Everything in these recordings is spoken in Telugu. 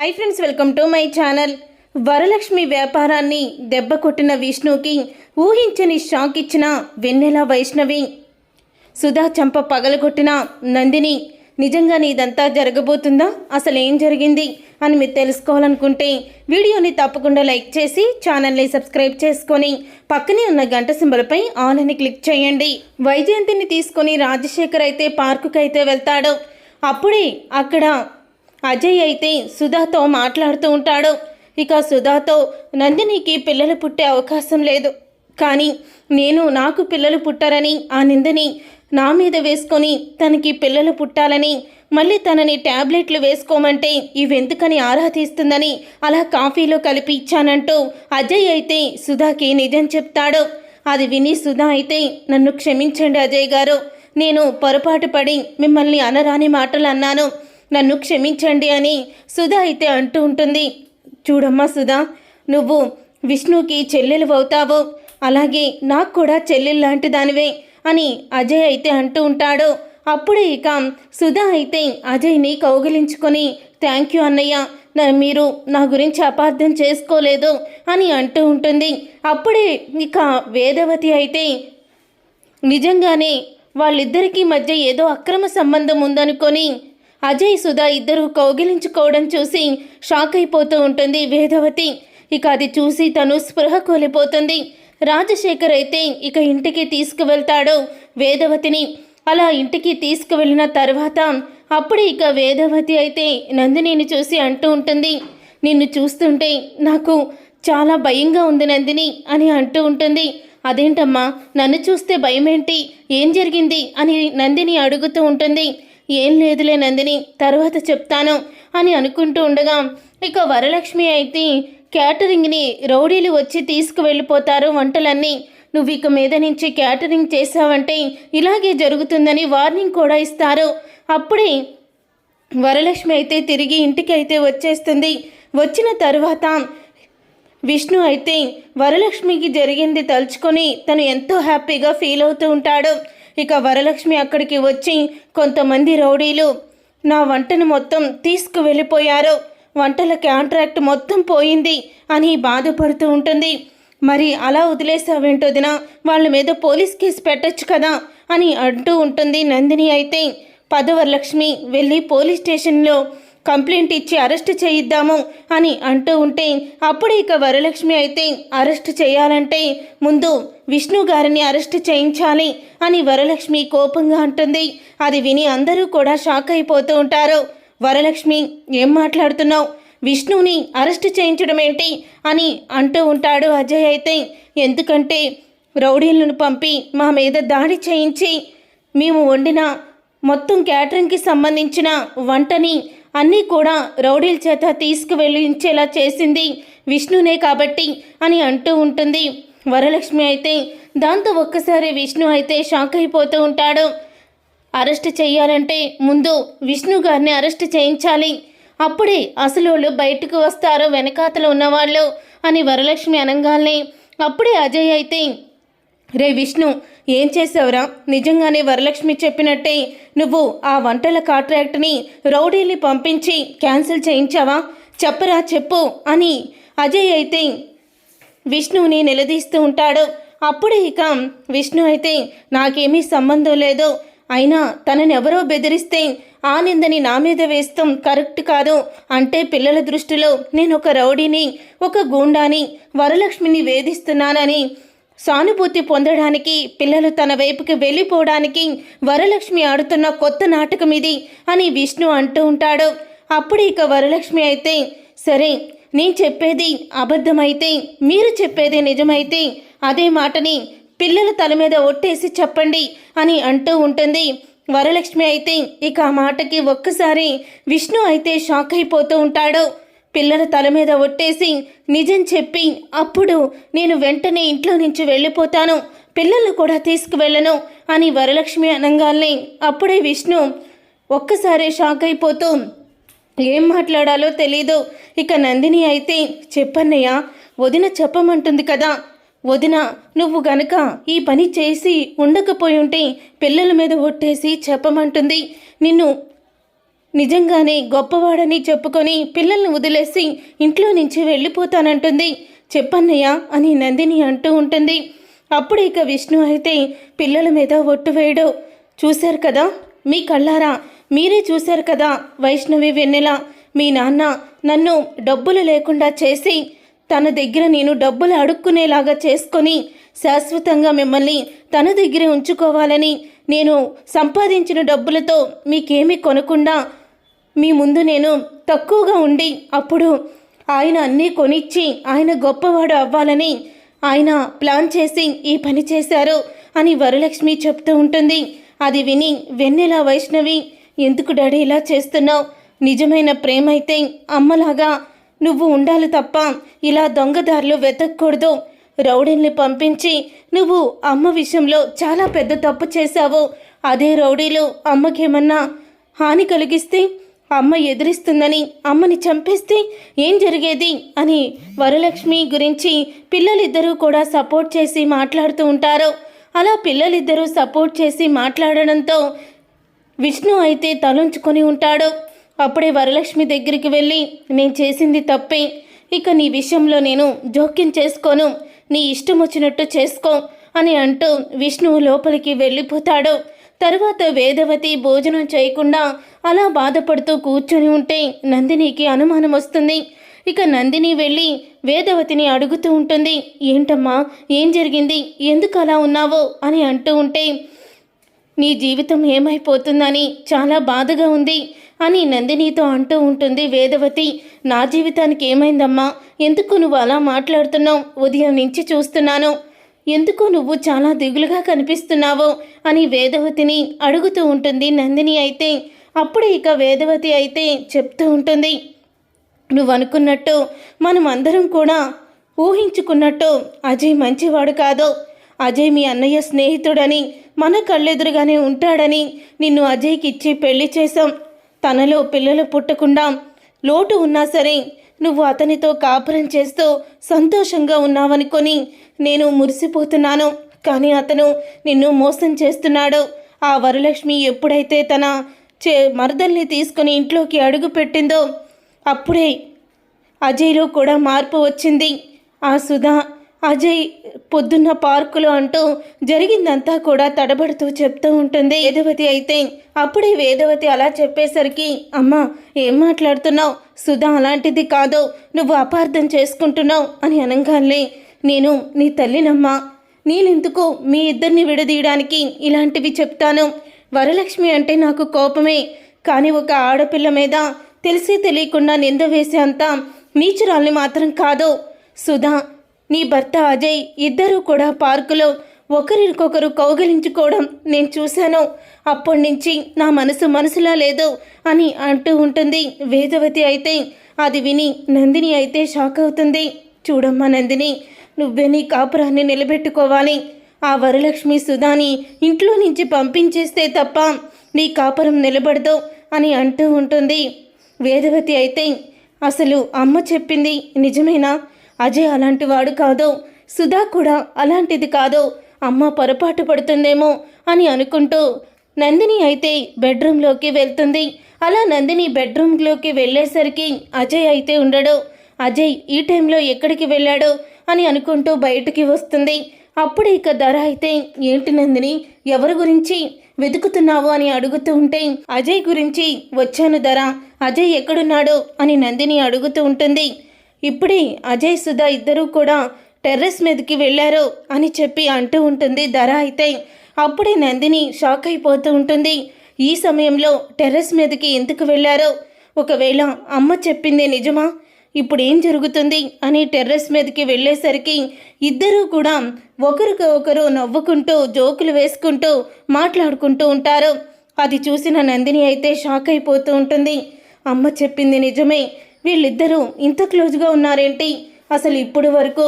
Hi friends welcome to my channel Varalakshmi వ్యాపారాన్ని దెబ్బ కొట్టిన విష్ణుకి ఊహించని షాక్ ఇచ్చిన వెన్నెల వైష్ణవి. సుధా చంప పగలగొట్టిన నందిని నిజంగా ఇదంతా జరగబోతుందా? అసలు ఏం జరిగింది? అని మీరు తెలుసుకోవాలనుకుంటే వీడియోని తప్పకుండా లైక్ చేసి ఛానల్ని సబ్స్క్రైబ్ చేసుకొని పక్కనే ఉన్న గంట సింబల్పై ఆల్ అని క్లిక్ చేయండి. వైజయంతిని తీసుకొని రాజశేఖర్ అయితే పార్కుకి అయితే వెళ్తాడు. అప్పుడే అక్కడ అజయ్ అయితే సుధాతో మాట్లాడుతూ ఉంటాడు. ఇక సుధాతో నందినికి పిల్లలు పుట్టే అవకాశం లేదు. కానీ నేను నాకు పిల్లలు పుట్టారని ఆ నిందని నా మీద వేసుకొని తనకి పిల్లలు పుట్టాలని మళ్ళీ తనని ట్యాబ్లెట్లు వేసుకోమంటే ఇవెందుకని ఆరా తీస్తుందని అలా కాఫీలో కలిపి ఇచ్చానంటూ అజయ్ అయితే సుధాకి నిజం చెప్తాడు. అది విని సుధా అయితే నన్ను క్షమించండి అజయ్ గారు. నేను పొరపాటు పడి మిమ్మల్ని అనరాని మాటలు అన్నాను. నన్ను క్షమించండి అని సుధా అయితే అంటూ ఉంటుంది. చూడమ్మా సుధా నువ్వు విష్ణుకి చెల్లెలు అవుతావు. అలాగే నాకు కూడా చెల్లెలు లాంటి దానివే అని అజయ్ అయితే అంటూ ఉంటాడు. అప్పుడే ఇక సుధా అయితే అజయ్ని కౌగిలించుకొని థ్యాంక్ యూ అన్నయ్య మీరు నా గురించి అపార్థం చేసుకోలేదు అని అంటూ ఉంటుంది. అప్పుడే ఇక వేదవతి అయితే నిజంగానే వాళ్ళిద్దరికీ మధ్య ఏదో అక్రమ సంబంధం ఉందనుకొని అజయ్ సుధా ఇద్దరూ కౌగిలించుకోవడం చూసి షాక్ అయిపోతూ ఉంటుంది వేదవతి. ఇక అది చూసి తను స్పృహ కోల్పోతుంది. రాజశేఖర్ అయితే ఇక ఇంటికి తీసుకువెళ్తాడు వేదవతిని. అలా ఇంటికి తీసుకువెళ్ళిన తర్వాత అప్పుడు ఇక వేదవతి అయితే నందినిని చూసి అంటూ ఉంటుంది. నిన్ను చూస్తుంటే నాకు చాలా భయంగా ఉంది నందిని అని అంటూ ఉంటుంది. అదేంటమ్మా? నన్ను చూస్తే భయమేంటి? ఏం జరిగింది? అని నందిని అడుగుతూ ఉంటుంది. ఏం లేదులే నందిని తర్వాత చెప్తాను అని అనుకుంటూ ఉండగా ఇక వరలక్ష్మి అయితే క్యాటరింగ్ని రౌడీలు వచ్చి తీసుకువెళ్ళిపోతారు వంటలన్నీ. నువ్వు ఇక మీద నుంచి క్యాటరింగ్ చేసావంటే ఇలాగే జరుగుతుందని వార్నింగ్ కూడా ఇస్తారు. అప్పుడే వరలక్ష్మి అయితే తిరిగి ఇంటికి అయితే వచ్చేస్తుంది. వచ్చిన తర్వాత విష్ణు అయితే వరలక్ష్మికి జరిగింది తలుచుకొని తను ఎంతో హ్యాపీగా ఫీల్ అవుతూ ఉంటాడు. ఇక వరలక్ష్మి అక్కడికి వచ్చి కొంతమంది రౌడీలు నా వంటను మొత్తం తీసుకువెళ్ళిపోయారు. వంటల కాంట్రాక్ట్ మొత్తం పోయింది అని బాధపడుతూ ఉంటుంది. మరి అలా వదిలేసావేంటోదిన వాళ్ళ మీద పోలీస్ కేసు పెట్టచ్చు కదా అని అంటూ ఉంటుంది నందిని అయితే. పదవరలక్ష్మి వెళ్ళి పోలీస్ స్టేషన్లో కంప్లైంట్ ఇచ్చి అరెస్ట్ చేయిద్దాము అని అంటూ ఉంటే అప్పుడు ఇక వరలక్ష్మి అయితే అరెస్ట్ చేయాలంటే ముందు విష్ణు గారిని అరెస్ట్ చేయించాలి అని వరలక్ష్మి కోపంగా అంటుంది. అది విని అందరూ కూడా షాక్ అయిపోతూ ఉంటారు. వరలక్ష్మి ఏం మాట్లాడుతున్నావు? విష్ణుని అరెస్ట్ చేయించడం ఏంటి? అని అంటూ ఉంటాడు అజయ్ అయితే. ఎందుకంటే రౌడీలను పంపి మా మీద దాడి చేయించి మేము వండిన మొత్తం క్యాటరింగ్కి సంబంధించిన వంటని అన్నీ కూడా రౌడీల చేత తీసుకువెళ్ళించేలా చేసింది. విష్ణునే కాబట్టి అని అంటూ ఉంటుంది. వరలక్ష్మి అయితే దాంతో ఒక్కసారి విష్ణు అయితే షాక్ అయిపోతూ ఉంటాడు. అరెస్ట్ చేయాలంటే ముందు విష్ణు గారిని అరెస్ట్ చేయించాలి. అప్పుడే అసలు వాళ్ళు బయటకు వస్తారు వెనకాతలు ఉన్నవాళ్ళు అని వరలక్ష్మి అనగానే అప్పుడే అజయ్ అయితే రే విష్ణు ఏం చేసావురా నిజంగానే వరలక్ష్మి చెప్పినట్టే నువ్వు ఆ వంటల కాంట్రాక్ట్ని రౌడీని పంపించి క్యాన్సిల్ చేయించావా? చెప్పరా చెప్పు అని అజయ్ అయితే విష్ణువుని నిలదీస్తూ ఉంటాడు. అప్పుడే ఇక విష్ణు అయితే నాకేమీ సంబంధం లేదు. అయినా తనని ఎవరో బెదిరిస్తే ఆ నిందని నా మీద వేస్తాం కరెక్ట్ కాదు అంటే పిల్లల దృష్టిలో నేను ఒక రౌడీని ఒక గూండాని వరలక్ష్మిని వేధిస్తున్నానని సానుభూతి పొందడానికి పిల్లలు తన వైపుకి వెళ్ళిపోవడానికి వరలక్ష్మి ఆడుతున్న కొత్త నాటకం ఇది అని విష్ణు అంటూ ఉంటాడు. అప్పుడు ఇక వరలక్ష్మి అయితే సరే నేను చెప్పేది అబద్ధమైతే మీరు చెప్పేది నిజమైతే అదే మాటని పిల్లల తల మీద ఒట్టేసి చెప్పండి అని అంటూ ఉంటుంది. వరలక్ష్మి అయితే ఇక ఆ మాటకి ఒక్కసారి విష్ణు అయితే షాక్ అయిపోతూ ఉంటాడు. పిల్లల తల మీద ఒట్టేసి నిజం చెప్పి అప్పుడు నేను వెంటనే ఇంట్లో నుంచి వెళ్ళిపోతాను. పిల్లల్ని కూడా తీసుకువెళ్ళను అని వరలక్ష్మి అనగానే అప్పుడే విష్ణు ఒక్కసారే షాక్ అయిపోతూ ఏం మాట్లాడాలో తెలీదు. ఇక నందిని అయితే చెప్పన్నయ్య వదిన చెప్పమంటుంది కదా. వదిన నువ్వు గనక ఈ పని చేసి ఉండకపోయి ఉంటే పిల్లల మీద ఒట్టేసి చెప్పమంటుంది. నిన్ను నిజంగానే గొప్పవాడని చెప్పుకొని పిల్లల్ని వదిలేసి ఇంట్లో నుంచి వెళ్ళిపోతానంటుంది. చెప్పన్నయ్య అని నందిని అంటూ ఉంటుంది. అప్పుడు ఇక విష్ణు అయితే పిల్లల మీద ఒట్టు వేయడు. చూశారు కదా మీ కళ్ళారా? మీరే చూశారు కదా వైష్ణవి వెన్నెల? మీ నాన్న నన్ను డబ్బులు లేకుండా చేసి తన దగ్గర నేను డబ్బులు అడుక్కునేలాగా చేసుకొని శాశ్వతంగా మిమ్మల్ని తన దగ్గరే ఉంచుకోవాలని నేను సంపాదించిన డబ్బులతో మీకేమీ కొనకుండా మీ ముందు నేను తక్కువగా ఉండి అప్పుడు ఆయన అన్నీ కొనిచ్చి ఆయన గొప్పవాడు అవ్వాలని ఆయన ప్లాన్ చేసి ఈ పని చేశారు అని వరలక్ష్మి చెప్తూ ఉంటుంది. అది విని వెన్నెల వైష్ణవి ఎందుకు డాడీ ఇలా చేస్తున్నావు? నిజమైన ప్రేమ అయితే అమ్మలాగా. నువ్వు ఉండాలి తప్ప ఇలా దొంగదారులు వెతకూడదు రౌడీల్ని పంపించి నువ్వు అమ్మ విషయంలో చాలా పెద్ద తప్పు చేశావు. అదే రౌడీలు అమ్మకేమన్నా హాని కలిగిస్తే అమ్మ ఎదిరిస్తుందని అమ్మని చంపేస్తే ఏం జరిగేది అని వరలక్ష్మి గురించి పిల్లలిద్దరూ కూడా సపోర్ట్ చేసి మాట్లాడుతూ ఉంటారు. అలా పిల్లలిద్దరూ సపోర్ట్ చేసి మాట్లాడడంతో విష్ణు అయితే తలుంచుకొని ఉంటాడు. అప్పుడే వరలక్ష్మి దగ్గరికి వెళ్ళి నేను చేసింది తప్పే. ఇక నీ విషయంలో నేను జోక్యం చేసుకోను. నీ ఇష్టం వచ్చినట్టు చేసుకో అని అంటూ విష్ణువు లోపలికి వెళ్ళిపోతాడు. తర్వాత వేదవతి భోజనం చేయకుండా అలా బాధపడుతూ కూర్చొని ఉంటే నందినికి అనుమానం వస్తుంది. ఇక నందిని వెళ్ళి వేదవతిని అడుగుతూ ఉంటుంది ఏంటమ్మా ఏం జరిగింది? ఎందుకు అలా ఉన్నావో? అని అంటూ ఉంటే నీ జీవితం ఏమైపోతుందని చాలా బాధగా ఉంది అని నందినితో అంటూ ఉంటుంది వేదవతి. నా జీవితానికి ఏమైందమ్మా? ఎందుకు నువ్వు అలా మాట్లాడుతున్నావు? ఉదయం నుంచి చూస్తున్నాను. ఎందుకు నువ్వు చాలా దిగులుగా కనిపిస్తున్నావో అని వేదవతిని అడుగుతూ ఉంటుంది నందిని అయితే. అప్పుడు ఇక వేదవతి అయితే చెప్తూ ఉంటుంది. నువ్వు అనుకున్నట్టు మనం అందరం కూడా ఊహించుకున్నట్టు అజయ్ మంచివాడు కాదు. అజయ్ మీ అన్నయ్య స్నేహితుడని మన కళ్ళెదురుగానే ఉంటాడని నిన్ను అజయ్కి ఇచ్చి పెళ్ళి చేశాం. తనలో పిల్లలు పుట్టకుండా లోటు ఉన్నా సరే నువ్వు అతనితో కాపురం చేస్తూ సంతోషంగా ఉన్నావనుకొని నేను మురిసిపోతున్నాను. కానీ అతను నిన్ను మోసం చేస్తున్నాడు. ఆ వరలక్ష్మి ఎప్పుడైతే తన చే మరదల్ని తీసుకుని ఇంట్లోకి అడుగు పెట్టిందో అప్పుడే అజయ్లో కూడా మార్పు వచ్చింది. ఆ సుధా అజయ్ పొద్దున్న పార్కులో అంటూ జరిగిందంతా కూడా తడబడుతూ చెప్తూ ఉంటుంది. వేదవతి అయితే అప్పుడే వేదవతి అలా చెప్పేసరికి అమ్మా ఏం మాట్లాడుతున్నావు? సుధా అలాంటిది కాదు. నువ్వు అపార్థం చేసుకుంటున్నావు అని అనగానే నేను నీ తల్లినమ్మా. నేనెందుకు మీ ఇద్దరిని విడదీయడానికి ఇలాంటివి చెప్తాను? వరలక్ష్మి అంటే నాకు కోపమే. కానీ ఒక ఆడపిల్ల మీద తెలిసి తెలియకుండా నింద వేసే అంత నీచురాల్ని మాత్రం కాదు. సుధా నీ భర్త అజయ్ ఇద్దరూ కూడా పార్కులో ఒకరికొకరు కౌగిలించుకోవడం నేను చూశాను. అప్పటి నుంచి నా మనసు మనసులా లేదు అని అంటూ ఉంటుంది. వేదవతి అయితే అది విని నందిని అయితే షాక్ అవుతుంది. చూడమ్మా నందిని నువ్వే నీ కాపురాన్ని నిలబెట్టుకోవాలి. ఆ వరలక్ష్మి సుధాని ఇంట్లో నుంచి పంపించేస్తే తప్ప నీ కాపురం నిలబడదు అని అంటూ ఉంటుంది. వేదవతి అయితే అసలు అమ్మ చెప్పింది నిజమేనా? అజయ్ అలాంటి వాడు కాదు. సుధా కూడా అలాంటిది కాదు. అమ్మ పొరపాటు పడుతుందేమో అని అనుకుంటూ నందిని అయితే బెడ్రూమ్లోకి వెళ్తుంది. అలా నందిని బెడ్రూమ్లోకి వెళ్ళేసరికి అజయ్ అయితే ఉండడు. అజయ్ ఈ టైంలో ఎక్కడికి వెళ్ళాడు అని అనుకుంటూ బయటికి వస్తుంది. అప్పుడు ఇక ధర అయితే ఏంటి నందిని ఎవరి గురించి వెతుకుతున్నావు? అని అడుగుతూ ఉంటే అజయ్ గురించి వచ్చాను ధర. అజయ్ ఎక్కడున్నాడు? అని నందిని అడుగుతూ ఉంటుంది. ఇప్పుడే అజయ్ సుధా ఇద్దరూ కూడా టెర్రస్ మీదకి వెళ్ళారు అని చెప్పి అంటూ ఉంటుంది ధర అయితే. అప్పుడే నందిని షాక్ అయిపోతూ ఉంటుంది. ఈ సమయంలో టెర్రస్ మీదకి ఎందుకు వెళ్ళారో? ఒకవేళ అమ్మ చెప్పింది నిజమా? ఇప్పుడు ఏం జరుగుతుంది? అని టెర్రస్ మీదకి వెళ్ళేసరికి ఇద్దరూ కూడా ఒకరికి ఒకరు నవ్వుకుంటూ జోకులు వేసుకుంటూ మాట్లాడుకుంటూ ఉంటారు. అది చూసిన నందిని అయితే షాక్ అయిపోతూ ఉంటుంది. అమ్మ చెప్పింది నిజమే. వీళ్ళిద్దరూ ఇంత క్లోజ్గా ఉన్నారేంటి? అసలు ఇప్పుడు వరకు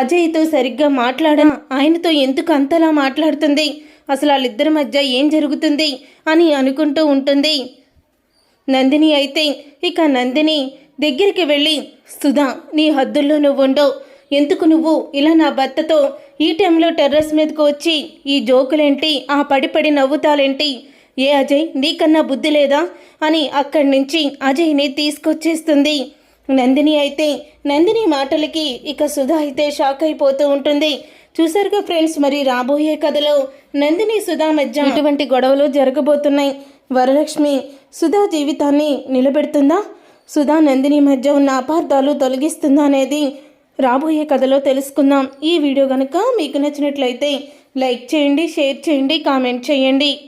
అజయ్తో సరిగ్గా మాట్లాడా ఆయనతో ఎందుకు అంతలా మాట్లాడుతుంది? అసలు వాళ్ళిద్దరి మధ్య ఏం జరుగుతుంది అని అనుకుంటూ ఉంటుంది. నందిని అయితే ఇక నందిని దగ్గరికి వెళ్ళి సుధా నీ హద్దుల్లో నువ్వు ఉండవు ఎందుకు నువ్వు ఇలా నా భర్తతో ఈ టైంలో టెర్రస్ మీదకు వచ్చి ఈ జోకులేంటి? ఆ పడిపడి నవ్వుతాలేంటి? ఏ అజయ్ నీకన్నా బుద్ధి లేదా? అని అక్కడి నుంచి అజయ్ని తీసుకొచ్చేస్తుంది. నందిని అయితే నందిని మాటలకి ఇక సుధా అయితే షాక్ అయిపోతూ ఉంటుంది. చూసారుగా ఫ్రెండ్స్ మరి రాబోయే కథలో నందిని సుధా మధ్య ఇటువంటి గొడవలు జరగబోతున్నాయి? వరలక్ష్మి సుధా జీవితాన్ని నిలబెడుతుందా? సుధా నందిని మధ్య ఉన్న అపార్థాలు తొలగిస్తుందా అనేది రాబోయే కథలో తెలుసుకుందాం. ఈ వీడియో కనుక మీకు నచ్చినట్లయితే లైక్ చేయండి షేర్ చేయండి కామెంట్ చేయండి.